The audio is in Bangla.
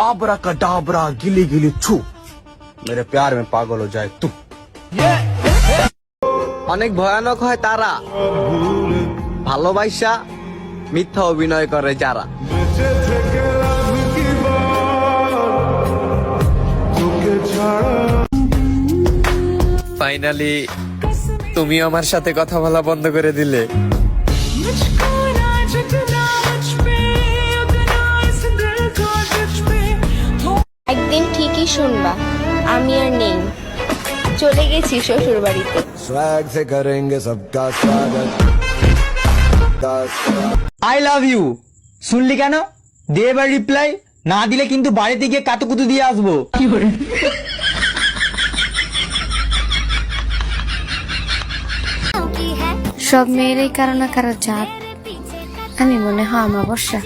आबरा का डाबरा गिली गिली छू मेरे प्यार में पागल हो जाए तू অনেক ভয়ানক হয় তারা ভালোবাসা মিথ্যা অভিনয় করে যারা ফাইনালি তুমি আমার সাথে কথা বলা বন্ধ করে দিলে একদিন ঠিকই শুনবা আমি আর নেই। চলে গেছি শ্বশুর বাড়িতে আই লাভ ইউ শুনলি কেন? দে এবার রিপ্লাই না দিলে কিন্তু বাড়িতে গিয়ে কাতুকুতু দিয়ে আসব। সব মেয়েরাই কারও না কারও জাত। আমি মনে হয় আমার বর্ষা